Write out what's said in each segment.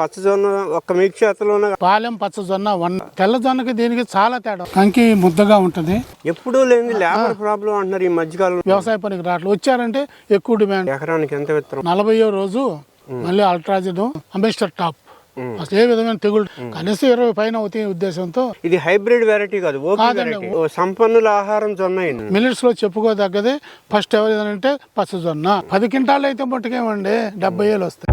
పచ్చజొన్న ఒక్క మీ చేతలోనే పాలెం పచ్చజొన్న వన్ తెల్లజొన్నకి దీనికి చాలా తేడా. కంకి ముద్దగా ఉంటది. ఎప్పుడూ లేని లేబర్ ప్రాబ్లం అంటున్నారు ఈ మధ్యకాలంలో. వ్యవసాయ పనికి రావట్లేదు వచ్చారంటే ఎక్కువ డిమాండ్. ఎకరానికి ఎంత విత్తనం? నలభైయో రోజు మళ్ళీ అల్ట్రాజిన్ అంబేస్టర్ టాప్. అసలు ఏ విధమైన తెగులు కనీసం ఇరవై పైన అవుతాయి ఉద్దేశంతో ఇది హైబ్రిడ్ వెరైటీ కాదు సంపన్నుల ఆహారం జొన్న. మిల్లెట్స్లో చెప్పుకోదగ్గది ఫస్ట్ ఎవరు ఏదంటే పచ్చజొన్న. పది క్వింటాలు అయితే మట్టుకేమండి డెబ్బై ఏళ్ళు వస్తాయి.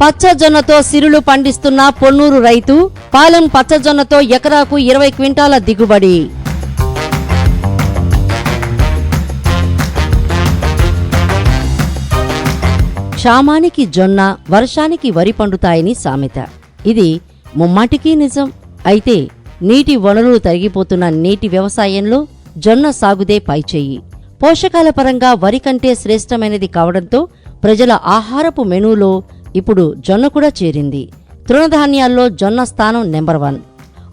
పచ్చజొన్నతో సిరులు పండిస్తున్న పొన్నూరు రైతు పాలెం పచ్చజొన్నతో ఎకరాకు ఇరవై క్వింటాల దిగుబడి. క్షామానికి జొన్న వర్షానికి వరి పండుతాయని సామెత. ఇది ముమ్మాటికి నిజం. అయితే నీటి వనరులు తరిగిపోతున్న నీటి వ్యవసాయంలో జొన్న సాగుదే పైచేయి పోషకాల పరంగా వరి కంటే శ్రేష్టమైనది కావడంతో ప్రజల ఆహారపు మెనూలో ఇప్పుడు జొన్న కూడా చేరింది. తృణధాన్యాల్లో జొన్న స్థానం నెంబర్ వన్.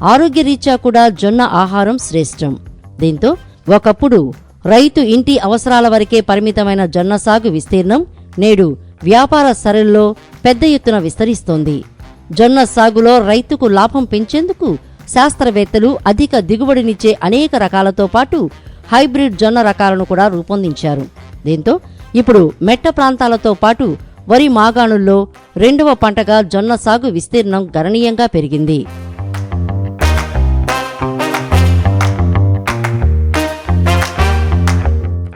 ఆరోగ్య రీత్యా కూడా జొన్న ఆహారం శ్రేష్టం. దీంతో ఒకప్పుడు రైతు ఇంటి అవసరాల వరకే పరిమితమైన జొన్న సాగు విస్తీర్ణం నేడు వ్యాపార సరళిలో పెద్ద ఎత్తున విస్తరిస్తోంది. జొన్న సాగులో రైతుకు లాభం పెంచేందుకు శాస్త్రవేత్తలు అధిక దిగుబడినిచ్చే అనేక రకాలతో పాటు హైబ్రిడ్ జొన్న రకాలను కూడా రూపొందించారు. దీంతో ఇప్పుడు మెట్ట ప్రాంతాలతో పాటు వరి మాగాణుల్లో రెండవ పంటగా జొన్న సాగు విస్తీర్ణం గణనీయంగా పెరిగింది.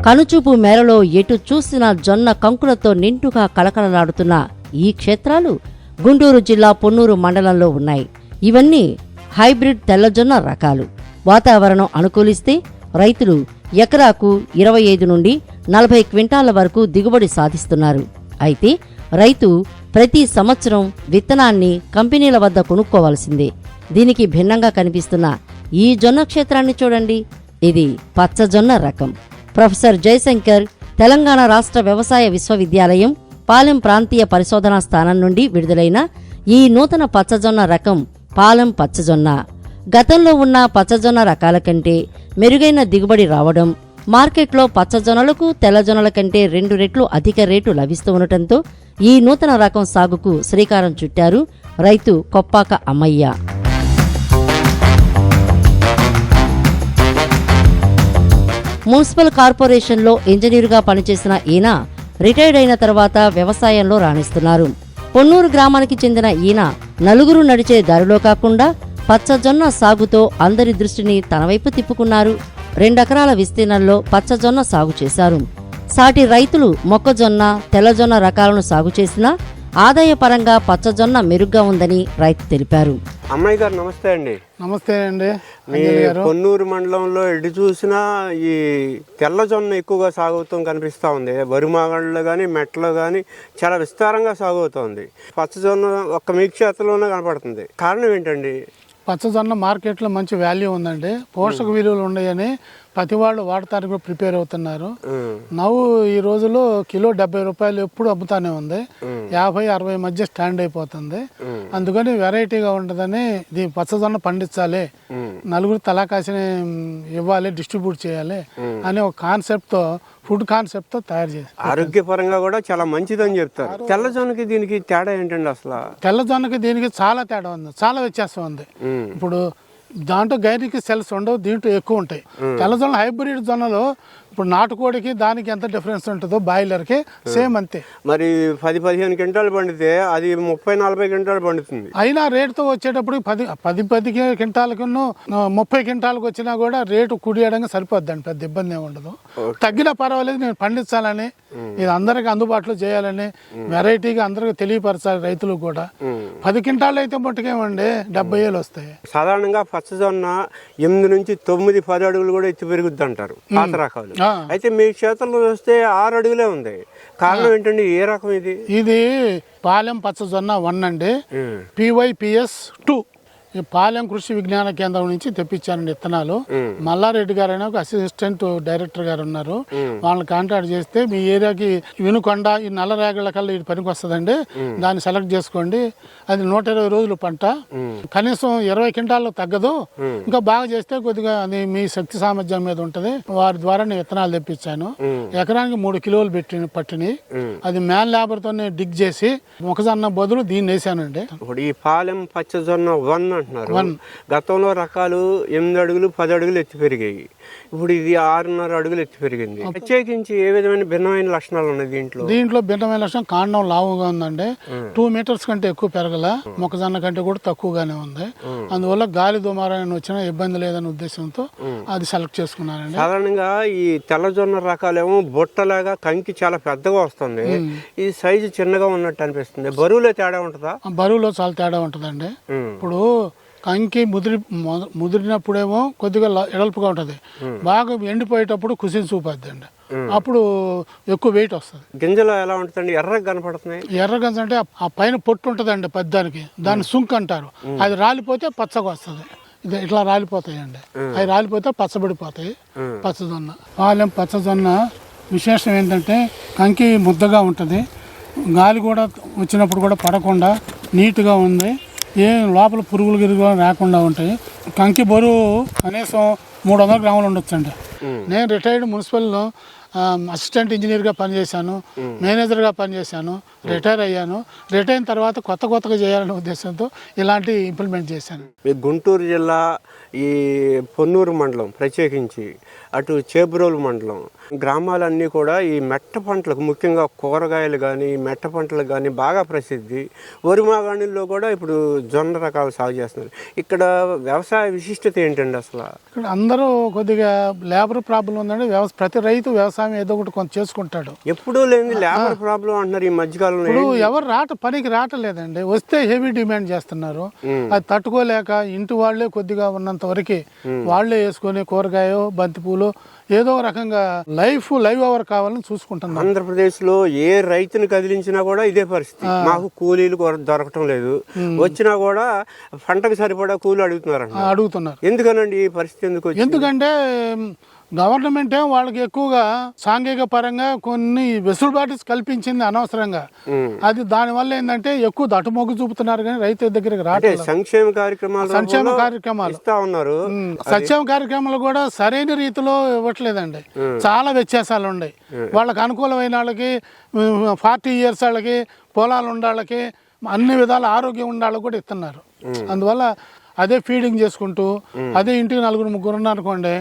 కనుచూపు మేరలో ఎటు చూసిన జొన్న కంకులతో నిండుగా కలకలలాడుతున్న ఈ క్షేత్రాలు గుంటూరు జిల్లా పొన్నూరు మండలంలో ఉన్నాయి. ఇవన్నీ హైబ్రిడ్ తెల్లజొన్న రకాలు. వాతావరణం అనుకూలిస్తే రైతులు ఎకరాకు ఇరవై ఐదు నుండి నలభై క్వింటాల వరకు దిగుబడి సాధిస్తున్నారు. అయితే రైతు ప్రతి సంవత్సరం విత్తనాన్ని కంపెనీల వద్ద కొనుక్కోవాల్సిందే. దీనికి భిన్నంగా కనిపిస్తున్న ఈ జొన్న క్షేత్రాన్ని చూడండి. ఇది పచ్చజొన్న రకం. ప్రొఫెసర్ జయశంకర్ తెలంగాణ రాష్ట్ర వ్యవసాయ విశ్వవిద్యాలయం పాలెం ప్రాంతీయ పరిశోధనా స్థానం నుండి విడుదలైన ఈ నూతన పచ్చజొన్న రకం పాలెం పచ్చజొన్న. గతంలో ఉన్న పచ్చజొన్న రకాల కంటే మెరుగైన దిగుబడి రావడం మార్కెట్లో పచ్చజొన్నలకు తెల్లజొన్నల కంటే రెండు రెట్లు అధిక రేటు లభిస్తూ ఉండటంతో ఈ నూతన రకం సాగుకు శ్రీకారం చుట్టారు రైతు కొప్పాక అమ్మయ్య. మున్సిపల్ కార్పొరేషన్లో ఇంజనీరుగా పనిచేసిన ఈయన రిటైర్డ్ అయిన తర్వాత వ్యవసాయంలో రాణిస్తున్నారు. పొన్నూరు గ్రామానికి చెందిన ఈయన నలుగురు నడిచే దారిలో కాకుండా పచ్చజొన్న సాగుతో అందరి దృష్టిని తనవైపు తిప్పుకున్నారు. రెండెకరాల విస్తీర్ణంలో పచ్చజొన్న సాగు చేశారు. సాటి రైతులు మొక్కజొన్న తెల్లజొన్న రకాలను సాగు చేసినా ఆదాయపరంగా పచ్చజొన్న మెరుగ్గా ఉందని రైతు తెలిపారు. అమ్మాయి గారు నమస్తే అండి. నమస్తే అండి. మీ పొన్నూరు మండలంలో ఎటు చూసినా ఈ తెల్లజొన్న ఎక్కువగా సాగుతాం కనిపిస్తూ ఉంది. వరిమాగళ్ళు కానీ మెట్టలో కానీ చాలా విస్తారంగా సాగుతోంది పచ్చజొన్న ఒక్క మీ చేతలోనే కనపడుతుంది. కారణం ఏంటండి? పచ్చజొన్న మార్కెట్లో మంచి వాల్యూ ఉందండి. పోషక విలువలు ఉన్నాయని ప్రతి వాళ్ళు వాడటానికి కూడా ప్రిపేర్ అవుతున్నారు. నవ్వు ఈ రోజులో కిలో డెబ్బై రూపాయలు ఎప్పుడు అమ్ముతానే ఉంది. యాభై అరవై మధ్య స్టాండ్ అయిపోతుంది. అందుకని వెరైటీగా ఉంటుందని ఇది పచ్చదొన్న పండించాలి. నలుగురు తలాకాసిని ఇవ్వాలి డిస్ట్రిబ్యూట్ చేయాలి అనే ఒక కాన్సెప్ట్తో ఫుడ్ కాన్సెప్ట్తో తయారు చేసి ఆరోగ్యపరంగా కూడా చాలా మంచిదని చెప్తారు. తెల్లజొన్నకి దీనికి తేడా ఏంటండి అసలు? తెల్లజొన్నకి దీనికి చాలా తేడా ఉంది చాలా వ్యత్యాసం ఉంది. ఇప్పుడు దాంట్లో గైరికి సెల్స్ ఉండవు దీంట్లో ఎక్కువ ఉంటాయి. తెల్లజొన్న హైబ్రిడ్ జొన్నలో ఇప్పుడు నాటుకోడికి దానికి ఎంత డిఫరెన్స్ ఉంటుందో బాయిలర్కి సేమ్ అంతే. మరి పది పదిహేను క్వింటాలు పండితే అది ముప్పై నలభై క్వింటాలు పండుతుంది. అయినా రేటుతో వచ్చేటప్పుడు పది పది పది క్వింటాలకు ముప్పై క్వింటాలకు వచ్చినా కూడా రేటు కుడియడంగా సరిపోద్దండి పెద్ద ఇబ్బంది ఏమి ఉండదు. తగ్గినా పర్వాలేదు నేను పండించాలని ఇది అందరికి అందుబాటులో చేయాలని వెరైటీగా అందరికి తెలియపరచాలి రైతులకు కూడా. పది క్వింటాలు అయితే మట్టుకేమండి డెబ్బై ఏళ్ళు వస్తాయి. సాధారణంగా పచ్చజొన్న ఎనిమిది నుంచి తొమ్మిది పది అడుగులు కూడా ఎత్తి పెరుగుద్ది అంటారు పాత రకాలు. అయితే మీ చేతుల్లో చూస్తే ఆరు అడుగులే ఉంది. కారణం ఏంటండి? ఏ రకం ఇది? ఇది పాలెం పచ్చజొన్న వన్ అండి. పివైపిఎస్ టూ. పాలెం కృషి విజ్ఞాన కేంద్రం నుంచి తెప్పించానండి విత్తనాలు. మల్లారెడ్డి గారు అనే ఒక అసిస్టెంట్ డైరెక్టర్ గారు ఉన్నారు. వాళ్ళని కాంటాక్ట్ చేస్తే మీ ఏరియాకి వినుకొండ ఈ నల్ల రేగళ్ళ కల్లా ఇది పనికి వస్తుందండి దాన్ని సెలెక్ట్ చేసుకోండి. అది నూట ఇరవై రోజులు పంట. కనీసం ఇరవై క్వింటాల్లో తగ్గదు. ఇంకా బాగా చేస్తే కొద్దిగా అది మీ శక్తి సామర్థ్యం మీద ఉంటది. వారి ద్వారా నేను విత్తనాలు తెప్పించాను. ఎకరానికి మూడు కిలోలు పెట్టి పట్టిని. అది మ్యాన్ లేబర్ తోనే డిగ్ చేసి మొక్కజొన్న బదులు దీన్ని వేసానండి. ఈ పాలెం పచ్చజొన్న వన్ అంటున్నారు. గతంలో రకాలు ఎనిమిది అడుగులు పది అడుగులు ఎత్తి పెరిగాయి. ఇప్పుడు ఇది ఆరున్నర అడుగులు ఎత్తి పెరిగింది. ప్రత్యేకించి ఏ విధమైన భిన్నమైన లక్షణాలు ఉన్నాయి దీంట్లో? దీంట్లో భిన్నమైన లక్షణం కాండం లావుగా ఉందండి. టూ మీటర్స్ కంటే ఎక్కువ పెరగల మొక్కజొన్న కంటే కూడా తక్కువగానే ఉంది. అందువల్ల గాలి దుమారాన్ని వచ్చినా ఇబ్బంది లేదనే ఉద్దేశంతో అది సెలెక్ట్ చేసుకున్నానండి సాధారణంగా ఈ తెల్లజొన్న రకాలేమో బుట్టలాగా కంకి చాలా పెద్దగా వస్తుంది. ఈ సైజు చిన్నగా ఉన్నట్టు అనిపిస్తుంది. బరువులో తేడా ఉంటుందా? బరువులో చాలా తేడా ఉంటుందండి. ఇప్పుడు కంకి ముదిరి మొద- ముదిరినప్పుడేమో కొద్దిగా ఎడల్పుగా ఉంటుంది. బాగా ఎండిపోయేటప్పుడు కుసిని చూపద్ది అండి అప్పుడు ఎక్కువ వెయిట్ వస్తుంది. గింజలు ఎలా ఉంటుందండి? ఎర్రగా కనపడుతున్నాయి? ఎర్రగంజ అంటే ఆ పైన పొట్టు ఉంటుందండి పెద్దానికి. దాన్ని సుంక్ అంటారు. అది రాలిపోతే పచ్చగా వస్తుంది. ఇది ఇట్లా రాలిపోతాయండి. అవి రాలిపోతే పచ్చబడిపోతాయి. పచ్చజొన్న పాలెం పచ్చజొన్న విశేషం ఏంటంటే కంకి ముద్దగా ఉంటుంది. గాలి కూడా వచ్చినప్పుడు కూడా పడకుండా నీట్గా ఉంది. ఏ లోపల పురుగులు గిరుగులు రాకుండా ఉంటాయి. కంకి బరువు కనీసం మూడు వందల గ్రాములు ఉండొచ్చండి. నేను రిటైర్డ్ మున్సిపల్లో అసిస్టెంట్ ఇంజనీర్గా పనిచేశాను. మేనేజర్గా పనిచేశాను. రిటైర్ అయ్యాను. రిటైర్ అయిన తర్వాత కొత్త కొత్తగా చేయాలనే ఉద్దేశంతో ఇలాంటి ఇంప్లిమెంట్ చేశాను. ఈ గుంటూరు జిల్లా ఈ పొన్నూరు మండలం ప్రత్యేకించి అటు చేబ్రోలు మండలం గ్రామాలన్నీ కూడా ఈ మెట్ట పంటలకు ముఖ్యంగా కూరగాయలు కానీ మెట్ట పంటలకు కానీ బాగా ప్రసిద్ధి. వరి మాగాణిల్లో కూడా ఇప్పుడు జొన్న రకాలు సాగు చేస్తున్నారు. ఇక్కడ వ్యవసాయ విశిష్టత ఏంటండి అసలు? ఇక్కడ అందరూ కొద్దిగా లేబర్ ప్రాబ్లం ఉందండి. ప్రతి రైతు వ్యవసాయం ఏదో ఒకటి కొంత చేసుకుంటాడు. ఎప్పుడూ లేని లేబర్ ప్రాబ్లం అంటున్నారు ఈ ఇప్పుడు ఎవరు రాట పనికి రావట్లేదండి వస్తే హెవీ డిమాండ్ చేస్తున్నారు. అది తట్టుకోలేక ఇంటి వాళ్ళే కొద్దిగా ఉన్నంత వరకు వాళ్ళే వేసుకొని కూరగాయ బంతిపూలు ఏదో రకంగా లైఫ్ లైవ్ అవర్ కావాలని చూసుకుంటున్నారు. ఆంధ్రప్రదేశ్లో ఏ రైతుని కదిలించినా కూడా ఇదే పరిస్థితి. మాకు కూలీలు దొరకటం లేదు. వచ్చినా కూడా పంటకు సరిపడా కూలి అడుగుతున్నారంట అడుగుతున్నారు. ఎందుకనండి ఈ పరిస్థితి ఎందుకు? ఎందుకంటే గవర్నమెంట్ ఏం వాళ్ళకి ఎక్కువగా సాంఘిక పరంగా కొన్ని వెసులుబాటు కల్పించింది అనవసరంగా. అది దానివల్ల ఏంటంటే ఎక్కువ దటు మొగ్గు చూపుతున్నారు కానీ రైతు దగ్గరికి రావట్లేదు. సంక్షేమ కార్యక్రమాలు సంక్షేమ కార్యక్రమాలు. ఇస్తా ఉన్నారు. ఉమ్, సంక్షేమ కార్యక్రమాలు కూడా సరైన రీతిలో ఇవ్వట్లేదండి. చాలా వ్యత్యాసాలు ఉన్నాయి. వాళ్ళకి అనుకూలమైన వాళ్ళకి ఫార్టీ ఇయర్స్ వాళ్ళకి పొలాలు ఉండాళ్ళకి అన్ని విధాల ఆరోగ్యం ఉండాళ్ళకి కూడా ఇస్తున్నారు. అందువల్ల అదే ఫీడింగ్ చేసుకుంటూ అదే ఇంటికి నలుగురు ముగ్గురు ఉన్నారనుకోండి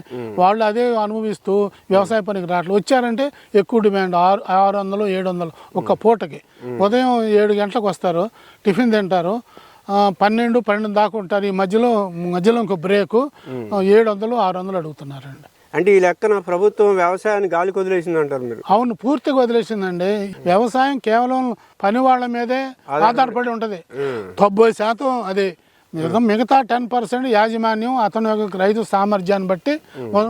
వాళ్ళు అదే అనుభవిస్తూ వ్యవసాయ పనికి రావట్లేదు వచ్చారంటే ఎక్కువ డిమాండ్ ఆరు ఆరు వందలు ఏడు వందలు ఒక్క పూటకి. ఉదయం ఏడు గంటలకు వస్తారు టిఫిన్ తింటారు పన్నెండు పన్నెండు దాకా ఉంటారు. ఈ మధ్యలో మధ్యలో ఇంకో బ్రేక్ ఏడు వందలు ఆరు వందలు అడుగుతున్నారండి. అంటే ఈ లెక్కన ప్రభుత్వం వ్యవసాయాన్ని గాలి కొదిలేసింది అంటారు మీరు. అవును పూర్తిగా వదిలేసిందండి. వ్యవసాయం కేవలం పని వాళ్ళ మీదే ఆధారపడి ఉంటది. తొంభై శాతం అది మిగతా మిగతా టెన్ పర్సెంట్ యాజమాన్యం అతని యొక్క రైతు సామర్థ్యాన్ని బట్టి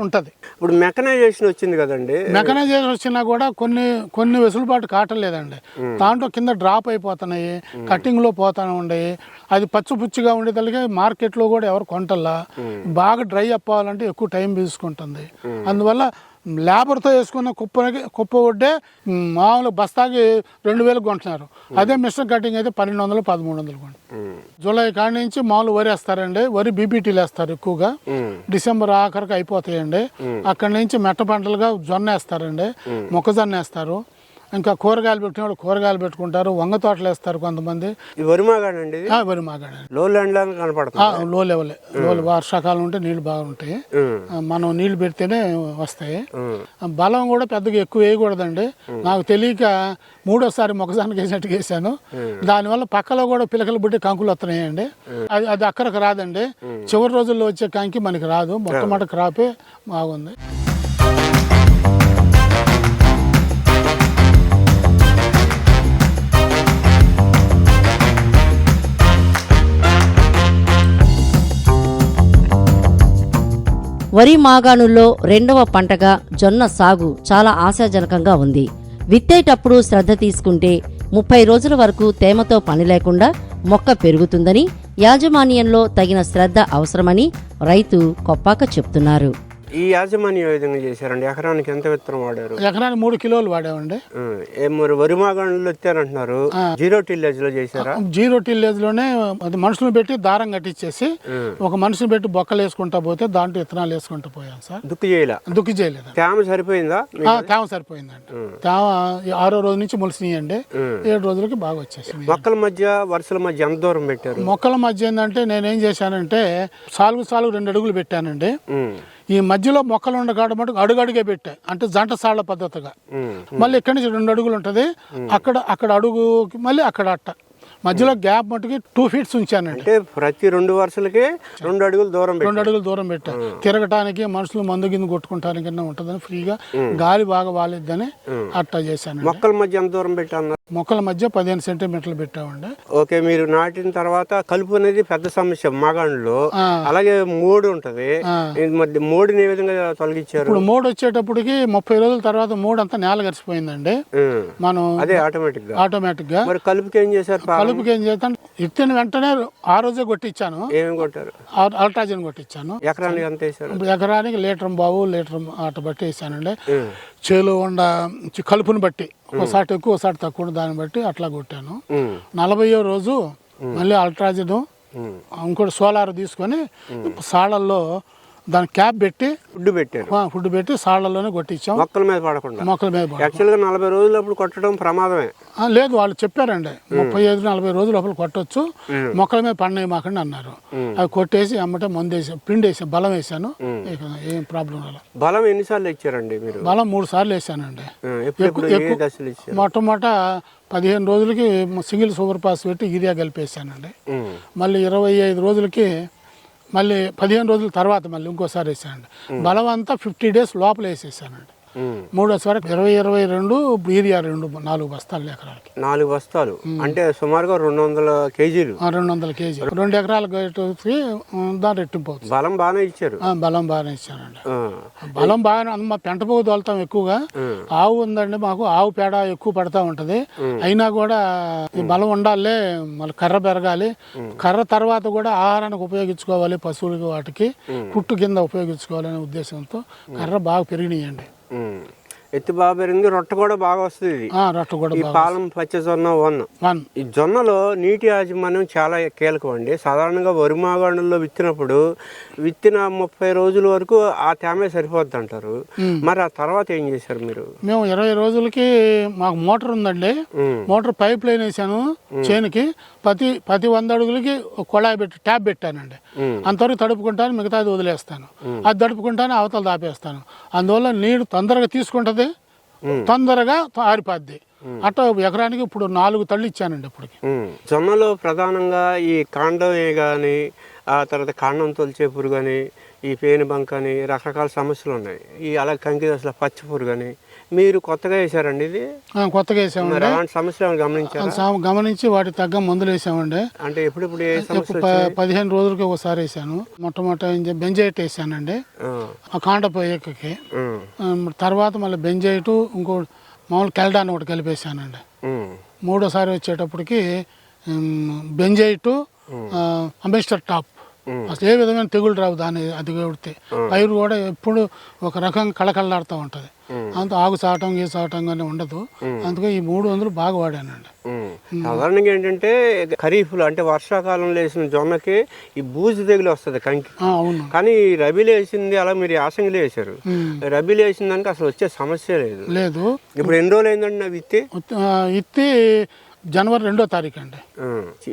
ఉంటది. ఇప్పుడు మెకనైజేషన్ వచ్చింది కదండి. మెకనైజేషన్ వచ్చినా కూడా కొన్ని కొన్ని వెసులుబాటు కావట్లేదండి దాంట్లో కింద డ్రాప్ అయిపోతున్నాయి కటింగ్లో పోతా ఉండయి అది పచ్చి పుచ్చిగా ఉండేదానికి మార్కెట్లో కూడా ఎవరు కొంటల్లా. బాగా డ్రై అవ్వాలంటే ఎక్కువ టైం తీసుకుంటుంది. అందువల్ల లేబర్తో వేసుకున్న కుప్పకి కుప్ప ఒడ్డే మామూలు బస్తాకి రెండు వేలకు కొంటున్నారు. అదే మిషన్ కటింగ్ అయితే పన్నెండు వందలు పదమూడు వందలు కొంటారు ఉమ్. జూలై కాడి నుంచి మామూలు వరి వేస్తారండి. వరి బీపీటీలు వేస్తారు ఎక్కువగా. డిసెంబర్ ఆఖరికి అయిపోతాయండి. అక్కడి నుంచి మెట్ట పంటలుగా జొన్న వేస్తారండి. మొక్కజొన్న వేస్తారు. ఇంకా కూరగాయలు పెట్టిన వాళ్ళు కూరగాయలు పెట్టుకుంటారు వంగ తోటలు వేస్తారు కొంతమంది. వరి మాగాడండి లో ల్యాండ్ కనపడుతుంది. లో లెవెల్లో వర్షాకాలం ఉంటే నీళ్ళు బాగుంటాయి. మనం నీళ్ళు పెడితేనే వస్తాయి. బలం కూడా పెద్దగా ఎక్కువ వేయకూడదండి. నాకు తెలియక మూడోసారి మొక్కజొన్నకి వేసినట్టు వేసాను దానివల్ల పక్కలో కూడా పిలకలు పుట్టి కంకులు వస్తున్నాయండి. అది అది అక్కడికి రాదండి. చివరి రోజుల్లో వచ్చే కంకి మనకి రాదు. మొట్టమొదటి క్రాపే బాగుంది వరి మాగాణుల్లో రెండవ పంటగా జొన్న సాగు చాలా ఆశాజనకంగా ఉంది. విత్తేటప్పుడు శ్రద్ధ తీసుకుంటే ముప్పై రోజుల వరకు తేమతో పని లేకుండా మొక్క పెరుగుతుందని యాజమాన్యంలో తగిన శ్రద్ధ అవసరమని రైతు కొప్పాక చెప్తున్నారు. ఈ యాజమాన్యం ఏ విధంగా చేశారండి? ఎకరానికి ఎంత విత్తనం వాడారు? ఎకరానికి మూడు కిలోలు వాడామండి. మరి వరి మాగాణులు ఎత్తారంటున్నారు జీరో టిల్లేజ్లో చేశారా జీరో టిల్లేజ్లోనే అది మనుషులు పెట్టి దారం కట్టించేసి ఒక మనిషిని పెట్టి బొక్కలు వేసుకుంటా పోతే దాంట్లో విత్తనాలు వేసుకుంటూ పోయాం సార్. దుక్కు చేయలే. దుక్కి చేయలేదు తేమ సరిపోయిందా తేమ సరిపోయిందండి. తేమ ఆరో రోజు నుంచి మొలిసినాయండి. ఏడు రోజులకి బాగా వచ్చేసింది మొక్కల మధ్య వరుసల మధ్య ఎంత దూరం పెట్టారు? మొక్కల మధ్య ఏంటంటే నేనేం చేశానంటే సాలుగు సాలుగు రెండు అడుగులు పెట్టానండి. ఈ మధ్యలో మొక్కలు ఉండగాడ మటుకు అడుగు అడుగే పెట్టా. అంటే జంట సాళ్ళ పద్ధతిగా. మళ్ళీ ఇక్కడి నుంచి రెండు అడుగులు ఉంటుంది. అక్కడ అక్కడ అడుగుకి మళ్ళీ అక్కడ అట్ట. మధ్యలో గ్యాప్ మటుకి టూ ఫీట్స్ ఉంచానండి. అంటే ప్రతి రెండు వరుసలకి రెండు అడుగులు దూరం రెండు అడుగులు దూరం పెట్టా. తిరగటానికి మనుషులు మందు కింద కొట్టుకుంటానికి ఉంటుందని ఫ్రీగా గాలి బాగా వాలిద్దని అట్టా చేశాను మొక్కల మధ్య ఎంత దూరం పెట్టాను? మొక్కల మధ్య పదిహేను సెంటీమీటర్లు పెట్టామండి. ఓకే మీరు నాటిన తర్వాత కలుపు అనేది పెద్ద సమస్య మగాండ్లో. అలాగే మోడు ఉంటది. మోడిని ఏ విధంగా తొలగించారు? ఇప్పుడు మూడు వచ్చేటప్పటికి ముప్పై రోజుల తర్వాత మూడు అంతా నేల గరిచిపోయిందండి మనం అదే ఆటోమేటిక్గా. ఆటోమేటిక్గా. మరి కలుపుకి ఏం చేశారు? కలుపుకి ఏం చేస్తాను ఇత్తిన వెంటనే ఆ రోజే కొట్టించాను. ఏమి కొట్టారు? ఆ- అల్ట్రాజన్ కొట్టించాను. ఎకరానికి ఎంత ఎకరానికి లీటర్ బావు లీటర్ అట బట్టి వేసానండి. చేలో ఉండ కలుపుని బట్టి ఒకసారి ఎక్కువ ఒకసారి తక్కువ దాన్ని బట్టి అట్లా కొట్టాను. నలభైయో రోజు మళ్ళీ అల్ట్రాజను. ఇంకోటి సోలార్ తీసుకొని సాళ్ళల్లో దాని క్యాప్ పెట్టి ఫుడ్ పెట్టారు. ఫుడ్ పెట్టి సాళ్ళల్లోనే కొట్టించాం. మొక్కల మీద పడకుండా. మొక్కల మీద పడ- యాక్చువల్గా నలభై రోజులప్పుడు కొట్టడం ప్రమాదమే. లేదు వాళ్ళు చెప్పారండి. ముప్పై ఐదు నలభై రోజుల లోపల కొట్టొచ్చు. మొక్కల మీద పండుగ మాకండి అన్నారు. అవి కొట్టేసి అమ్మటే మందు వేసి పిండి వేసి బలం వేసాను ఏం ప్రాబ్లం రాలే. బలం ఎన్నిసార్లు ఇచ్చారండి మీరు? బలం మూడు సార్లు వేసానండి. మొట్టమొదట పదిహేను రోజులకి సింగిల్ సూపర్ పాస్ పెట్టి యూరియా కలిపేసానండి. మళ్ళీ ఇరవై ఐదు రోజులకి మళ్ళీ పదిహేను రోజుల తర్వాత మళ్ళీ ఇంకోసారి వేసానండి. బలం అంతా ఫిఫ్టీ డేస్ లోపల వేసేసానండి. ఉమ్. మూడోసారి ఇరవై ఇరవై రెండు యూరియా రెండు నాలుగు బస్తాలు ఎకరాలకి. నాలుగు బస్తాలు. అంటే సుమారుగా రెండు వందల కేజీలు. రెండు వందల కేజీ రెండు ఎకరాలకు వచ్చి దాని రెట్టింపు అవుతుంది బలం బాగానే ఇచ్చారు. ఆ, బలం బాగానే ఇచ్చానండి ఆ, బలం బాగానే. మా పెంట పోగు తోలుతాం ఎక్కువగా. ఆవు ఉందండి మాకు ఆవు పేడ ఎక్కువ పడతా ఉంటది. అయినా కూడా ఈ బలం ఉండాలి మళ్ళీ కర్ర పెరగాలి. కర్ర తర్వాత కూడా ఆహారానికి ఉపయోగించుకోవాలి పశువులకి వాటికి. పుట్టు కింద ఉపయోగించుకోవాలనే ఉద్దేశంతో కర్ర బాగా పెరిగినాయండి. ఎత్తు బాగా పెరిగింది రొట్టె కూడా బాగా వస్తుంది ఇది. ఆ, రొట్ట కూడా ఈ పాలం పచ్చ జొన్న వన్. ఈ జొన్నలో నీటి యాజమాన్యం చాలా కీలకం అండి. సాధారణంగా వరి మాగాణుల్లో విత్తినప్పుడు విత్తిన ముప్పై రోజుల వరకు ఆ తేమే సరిపోద్ది అంటారు మరి ఆ తర్వాత ఏం చేశారు మీరు? మేము ఇరవై రోజులకి మాకు మోటార్ ఉందండి. మోటార్ పైప్ లైన్ వేసాను చేనుకి. ప్రతి ప్రతి వంద అడుగులకి కుళాయి పెట్టి ట్యాప్ పెట్టానండి. అంతవరకు తడుపుకుంటాను మిగతాది వదిలేస్తాను. అది తడుపుకుంటాను అవతల దాపేస్తాను. అందువల్ల నీరు తొందరగా తీసుకుంటది తొందరగా ఆరిపోద్ది. అట్లా ఎకరానికి ఇప్పుడు నాలుగు తళ్ళు ఇచ్చానండి ఇప్పటికి. జొన్నలో ప్రధానంగా ఈ కాండం కానీ ఆ తర్వాత కాండం తొలిచే పురుగు అని ఈ పేను బంక్ అని రకరకాల సమస్యలు ఉన్నాయి. ఈ అలా కంకి అసలు పచ్చి పురుగు అని మీరు కొత్తగా వేసారండి ఇది? కొత్తగా వేసామండి. సమస్యలు గమనించారా? గమనించి వాటికి తగ్గ మందులు వేసామండి. అంటే ఎప్పుడెప్పుడు పదిహేను రోజులకి ఒకసారి వేసాను. మొట్టమొదట బెంజైట్ వేసానండి. ఆ, ఉమ్, ఆ, తర్వాత మళ్ళీ బెంజైటు ఇంకో మామూలు కెల్డాన్ ఒకటి కలిపేసానండి మూడోసారి వచ్చేటప్పటికి బెంజైటు అంబేస్టర్ టాప్. అసలు ఏ విధమైన తెగులు రావు దాని అది కొడితే. పైరు కూడా ఎప్పుడు ఒక రకంగా కళకళలాడుతూ ఉంటుంది. అంత ఆగు చావటం గీ చావటం కానీ ఉండదు. అందుకే ఈ మూడు వందలు బాగా వాడానండి. సాధారణంగా ఏంటంటే ఖరీఫ్లో అంటే వర్షాకాలంలో వేసిన జొన్నకి ఈ బూజు తెగులు వస్తుంది కంకి. అవును. కానీ రబీలో వేసింది అలా మీరు యాసంగిలో వేశారు. ఉమ్. రబీలో వేసిన దానికి అసలు వచ్చే సమస్య లేదు. లేదు. ఇప్పుడు ఎన్ని రోజులు అయిందండి నా విత్తి? ఆ, ఇత్తి జనవరి రెండో తారీఖు అండి.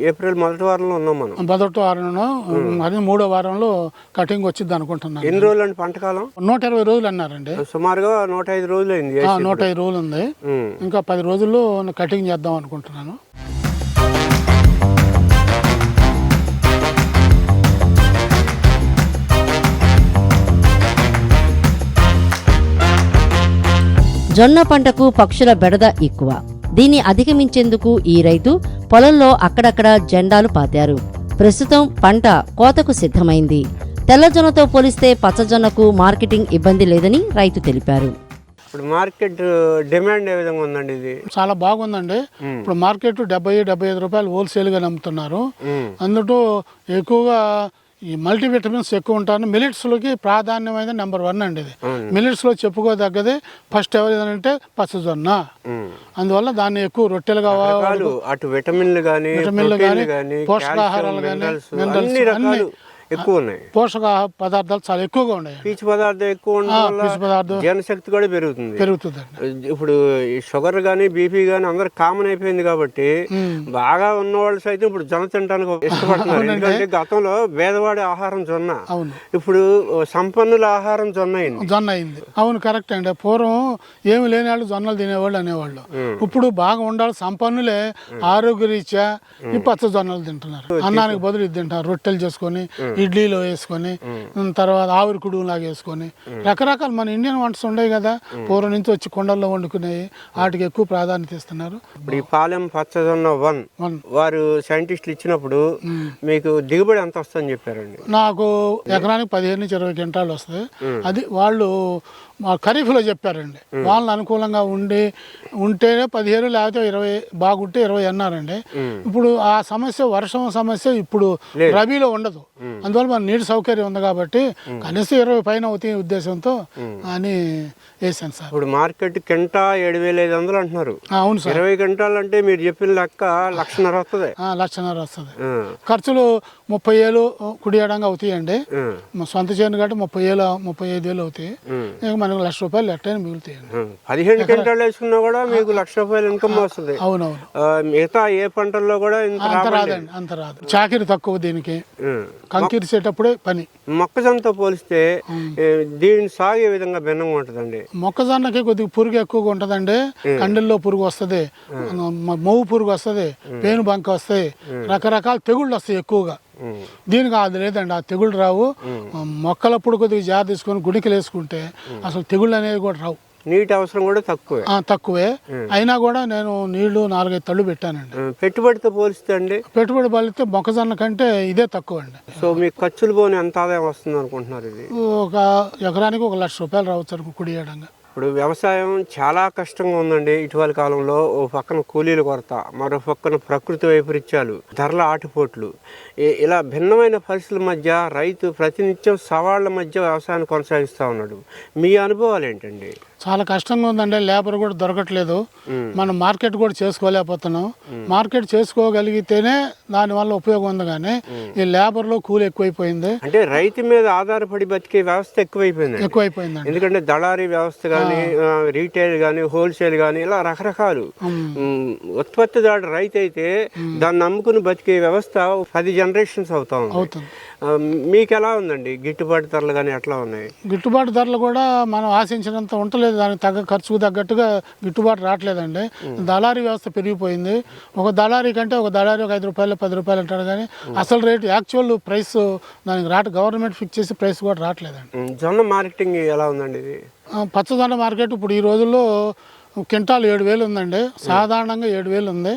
ఏప్రిల్ మొదటి వారంలో ఉన్నాం మనం. మొదటి వారంలో అది మూడో వారంలో కటింగ్ వచ్చింది అనుకుంటున్నాను. ఎన్ని రోజులు అండి పంటకాలం? నూట ఇరవై రోజులు అన్నారండి. సుమారుగా నూట ఐదు రోజులు అయింది. నూట ఐదు రోజులు ఉంది. ఇంకా పది రోజుల్లో కటింగ్ చేద్దాం అనుకుంటున్నాను. జొన్న పంటకు పక్షుల బెడద ఎక్కువ. దీన్ని అధిగమించేందుకు ఈ రైతు పొలంలో అక్కడక్కడ జెండాలు పాతారు. ప్రస్తుతం పంట కోతకు సిద్ధమైంది. తెల్లజొన్నతో పోలిస్తే పచ్చజొన్నకు మార్కెటింగ్ ఇబ్బంది లేదని రైతు తెలిపారు. ఇప్పుడు మార్కెట్ డిమాండ్ ఏ విధంగా ఉందండి ఇది? చాలా బాగుందండి. ఇప్పుడు మార్కెట్ డెబ్బై డెబ్బై ఐదు రూపాయలు హోల్సేల్గా నమ్ముతున్నారు. మ్మ్. అందులో ఎక్కువగా ఈ మల్టీవిటమిన్స్ ఎక్కువ ఉంటాను. మిలిట్స్లోకి ప్రాధాన్యమైన నెంబర్ వన్ అండి ఇది. మిలిట్స్లో చెప్పుకోదగ్గది ఫస్ట్ ఎవరిదంటే పచ్చజొన్న. అందువల్ల దాన్ని ఎక్కువ రొట్టెలుగా వా- రకాలు అటు విటమిన్లు కానీ విటమిన్లు కానీ పోషకాహారాలు గానీ, మినరల్స్ అన్ని ఎక్కువ ఉన్నాయి. పోషక పదార్థాలు చాలా ఎక్కువగా ఉన్నాయి. పీచు పదార్థం ఎక్కువ ఉండడం వల్ల పదార్థం. జీర్ణశక్తి కూడా పెరుగుతుంది. పెరుగుతుందండి. ఇప్పుడు ఈ షుగర్ కానీ బీపీ కానీ అందరు కామన్ అయిపోయింది కాబట్టి బాగా ఉన్నవాళ్ళు సైతం ఇప్పుడు జొన్న తినడానికి ఇష్టపడుతున్నారు. ఎందుకంటే గతంలో పేదవాడి ఆహారం జొన్న. అవును. ఇప్పుడు సంపన్నుల ఆహారం జొన్న అయింది. జొన్న అయింది. అవును కరెక్ట్ అండి. పూర్వం ఏమి లేని వాళ్ళు జొన్నలు తినేవాళ్ళు అనేవాళ్ళు. ఇప్పుడు బాగా ఉండాలి సంపన్నులే ఆరోగ్య రీత్యా ఈ పచ్చ జొన్నలు తింటున్నారు. అన్నానికి బదులు ఇది తింటారు. రొట్టెలు చేసుకొని ఇడ్లీలో వేసుకొని తర్వాత ఆవిరి కుడుము లాగా వేసుకొని రకరకాల మన ఇండియన్ వంటస్ ఉండేవి కదా. పూర్వం నుంచి వచ్చి కొండల్లో వండుకునేవి వాటికి ఎక్కువ ప్రాధాన్యత ఇస్తున్నారు. ఇప్పుడు ఈ పాలెం పచ్చజొన్న వన్. వన్. వారు సైంటిస్టులు ఇచ్చినప్పుడు మీకు దిగుబడి ఎంత వస్తుందని చెప్పారండి? నాకు ఎకరానికి పదిహేను నుంచి ఇరవై క్వింటాలు వస్తుంది. అది వాళ్ళు మా ఖరీఫ్లో చెప్పారండి. వాళ్ళని అనుకూలంగా ఉండి ఉంటేనే పదిహేను లేకపోతే ఇరవై బాగుంటే ఇరవై అన్నారండి. ఇప్పుడు ఆ సమస్య వర్షం సమస్య ఇప్పుడు రబీలో ఉండదు. అందువల్ల మన నీటి సౌకర్యం ఉంది కాబట్టి కనీసం ఇరవై పైన అవుతాయి ఉద్దేశంతో అని వేసాను సార్. ఇప్పుడు మార్కెట్ కింటా ఏడు వేల ఐదు వందలు అంటున్నారు. అవును సార్. ఇరవై గంటలు అంటే మీరు చెప్పిన లెక్క లక్షన్నర వస్తుంది. లక్షన్నర వస్తుంది. ఖర్చులు ముప్పై ఏళ్ళు కుడియడంగా అవుతాయండి. ఆ, మా సొంత చేను కాబట్టి ముప్పై ఏళ్ళు ముప్పై ఐదు వేలు అవుతాయి. మనకు లక్ష రూపాయలు ఎట్టయినా మిగులుతాయండి. పదిహేను వేసుకున్నా కూడా మీకు లక్ష రూపాయలు ఇన్కమ్ వస్తుంది. అవునవును. మిగతా ఏ పంటల్లో కూడా అంత రాదండి అంత రాదు. చాకిరి తక్కువ దీనికి. కంకిరిసేటప్పుడే పని. మొక్కజొన్నతో పోలిస్తే దీని సాగు విధంగా భిన్నంగా ఉంటుందండి. మొక్కజొన్నకి కొద్దిగా పురుగు ఎక్కువగా ఉంటుందండి. కండల్లో పురుగు వస్తుంది. మొవ్వు పురుగు వస్తుంది. పేను బంక వస్తాయి రకరకాల తెగుళ్ళు వస్తాయి ఎక్కువగా. దీనికి అది లేదండి ఆ తెగుళ్ళు రావు. మొక్కలప్పుడు కొద్దిగా జాగ్రత్త తీసుకొని గుడికలు వేసుకుంటే అసలు తెగుళ్ళు అనేవి కూడా రావు. నీటి అవసరం కూడా తక్కువే. తక్కువే. అయినా కూడా నేను నీళ్ళు నాలుగైదు తళ్ళు పెట్టానండి. పెట్టుబడితో పోలిస్తే అండి? పెట్టుబడి పడితే మొక్కజొన్న కంటే ఇదే తక్కువ అండి సో మీకు ఖర్చులు పోని ఎంత ఆదాయం వస్తుంది అనుకుంటున్నారు ఇది? ఒక ఎకరానికి ఒక లక్ష రూపాయలు రావచ్చు అనుకో కుడియడంగా ఇప్పుడు వ్యవసాయం చాలా కష్టంగా ఉందండి. ఇటీవల కాలంలో ఓ పక్కన కూలీల కొరత మరో పక్కన ప్రకృతి వైపరీత్యాలు ధరల ఆటుపోట్లు. ఇలా భిన్నమైన పరిస్థితుల మధ్య రైతు ప్రతినిత్యం సవాళ్ళ మధ్య వ్యవసాయాన్ని కొనసాగిస్తూ ఉన్నాడు. మీ అనుభవాలు ఏంటండి? చాలా కష్టంగా ఉందండి. లేబర్ కూడా దొరకట్లేదు. మనం మార్కెట్ కూడా చేసుకోలేకపోతున్నాం. మార్కెట్ చేసుకోగలిగితేనే దానివల్ల ఉపయోగం ఉంది కానీ ఈ లేబర్లో కూలి ఎక్కువైపోయింది. అంటే రైతు మీద ఆధారపడి బతికే వ్యవస్థ ఎక్కువైపోయింది ఎక్కువైపోయిందండి. ఎందుకంటే దళారీ వ్యవస్థ కానీ రీటైల్ కానీ హోల్సేల్ కానీ ఇలా రకరకాలు. ఉత్పత్తిదారు రైతు అయితే దాన్ని నమ్ముకుని బతికే వ్యవస్థ పది జనరేషన్స్ అవుతా ఉంది. మీకు ఎలా ఉందండి? గిట్టుబాటు ధరలు కానీ ఎట్లా ఉన్నాయి? గిట్టుబాటు ధరలు కూడా మనం ఆశించినంత ఉండలేదు దానికి తగ్గ ఖర్చుకు తగ్గట్టుగా గిట్టుబాటు రావట్లేదండి. దళారీ వ్యవస్థ పెరిగిపోయింది. ఒక దళారీ కంటే ఒక దళారీ ఒక ఐదు రూపాయలు పది రూపాయలు అంటాడు కానీ అసలు రేటు యాక్చువల్ ప్రైస్ దానికి రాట గవర్నమెంట్ ఫిక్స్ చేసి ప్రైస్ కూడా రావట్లేదండి. జొన్న మార్కెటింగ్ ఎలా ఉందండి ఇది? పచ్చదొన్న మార్కెట్ ఇప్పుడు ఈ రోజుల్లో క్వింటాల్ ఏడు వేలు ఉందండి. సాధారణంగా ఏడు వేలు ఉంది.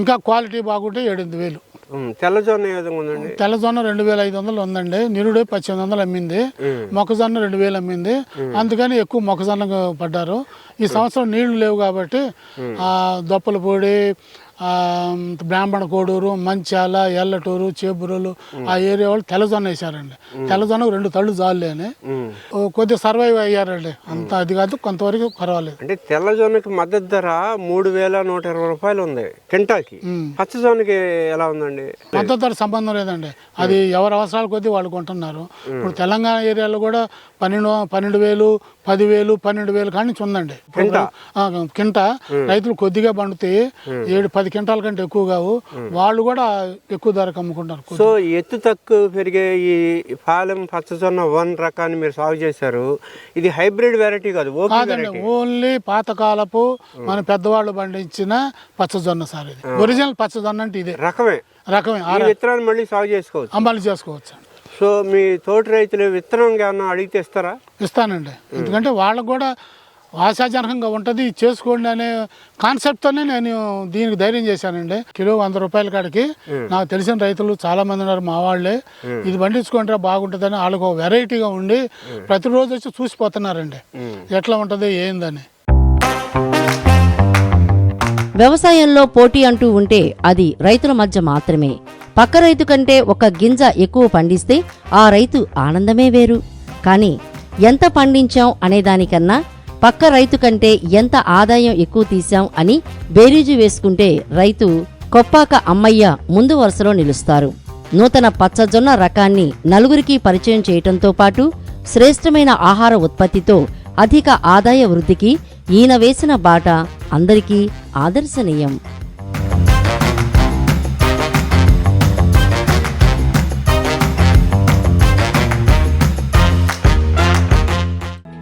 ఇంకా క్వాలిటీ బాగుంటే ఏడెనిమిది వేలు. ఉమ్, తెల్ల జొన్న ఏ విధంగా ఉందండి? తెల్లజొన్న రెండు వేల ఐదు వందలు ఉందండి. నిరుడు పద్దెనిమిది వందలు అమ్మింది. మొక్కజొన్న రెండు వేలు అమ్మింది. అందుకని ఎక్కువ మొక్కజొన్న పడ్డారు. ఈ సంవత్సరం నీళ్ళు లేవు కాబట్టి ఆ దొప్పల పొడి బ్రాహ్మణ కోడూరు మంచాల ఎల్లటూరు చేబురులు ఆ ఏరియా వాళ్ళు తెల్లజొన్న వేశారండి. తెల్లజొన్న రెండు తళ్ళు జాలు అని. ఉమ్. ఓ, కొద్దిగా సర్వైవ్ అయ్యారండి. అంత అది కాదు కొంతవరకు పర్వాలేదు. అంటే తెల్ల జొన్నకి మద్దతు ధర మూడు వేల నూట ఇరవై రూపాయలు ఉంది కింటాకి. పచ్చ జొన్నకి ఎలా ఉందండి? మద్దతు ధర సంబంధం లేదండి. అది ఎవరి అవసరాల కొద్దీ వాళ్ళు కొంటున్నారు. ఇప్పుడు తెలంగాణ ఏరియాలో కూడా పన్నెండు పన్నెండు వేలు పదివేలు పన్నెండు వేలు కాడి నుంచి ఉందండి. కింట? రైతులు కొద్దిగా పండుతాయి ఏడు పది క్వింటాల కంటే ఎక్కువ కావు. వాళ్ళు కూడా ఎక్కువ ధరకు అమ్ముకుంటారు సో ఎత్తు తక్కువ పెరిగే ఈ పాలెం పచ్చజొన్న వన్ రకాన్ని మీరు సాగు చేశారు. ఇది హైబ్రిడ్ వెరైటీ కాదు కాదండి ఓన్లీ పాతకాలపు మన పెద్దవాళ్ళు పండించిన పచ్చజొన్న సార్ ఇది. ఒరిజినల్ పచ్చజొన్న అంటే ఇదే. రకమే. రకమే. విత్తనాన్ని మళ్ళీ సాగు చేసుకోవచ్చు. అమలు చేసుకోవచ్చు. సో మీ తోటి రైతులు విత్తనం ఏమన్నా అడిగితే ఇస్తారా? ఇస్తానండి. ఎందుకంటే వాళ్ళకు కూడా ఆశాజనకంగా ఉంటుంది చేసుకోండి అనే కాన్సెప్ట్తోనే నేను దీనికి ధైర్యం చేశానండి. కిలో వంద రూపాయల కాడికి నాకు తెలిసిన రైతులు చాలా మంది ఉన్నారు మా వాళ్ళే. ఇది పండించుకుంటే బాగుంటుందని వాళ్ళకు వెరైటీగా ఉండి ప్రతిరోజు వచ్చి చూసిపోతున్నారండి. ఎట్లా ఉంటుంది ఏందని. వ్యవసాయంలో పోటీ అంటూ ఉంటే అది రైతుల మధ్య మాత్రమే. పక్క రైతు కంటే ఒక గింజ ఎక్కువ పండిస్తే ఆ రైతు ఆనందమే వేరు. కానీ ఎంత పండించాం అనేదానికన్నా పక్క రైతు కంటే ఎంత ఆదాయం ఎక్కువ తీశాం అని బేరీజు వేసుకుంటే రైతు కొప్పాక అమ్మయ్య ముందు వరుసలో నిలుస్తారు. నూతన పచ్చజొన్న రకాన్ని నలుగురికి పరిచయం చేయటంతో పాటు శ్రేష్టమైన ఆహార ఉత్పత్తితో అధిక ఆదాయ వృద్ధికి ఈయన వేసిన బాట అందరికీ ఆదర్శనీయం.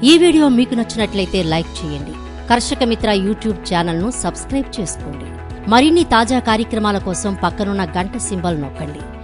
ఈ వీడియో మీకు నచ్చినట్లయితే లైక్ చేయండి. కర్షక మిత్ర యూట్యూబ్ ఛానల్ను సబ్స్క్రైబ్ చేసుకోండి. మరిన్ని తాజా కార్యక్రమాల కోసం పక్కనున్న గంట సింబల్ నొక్కండి.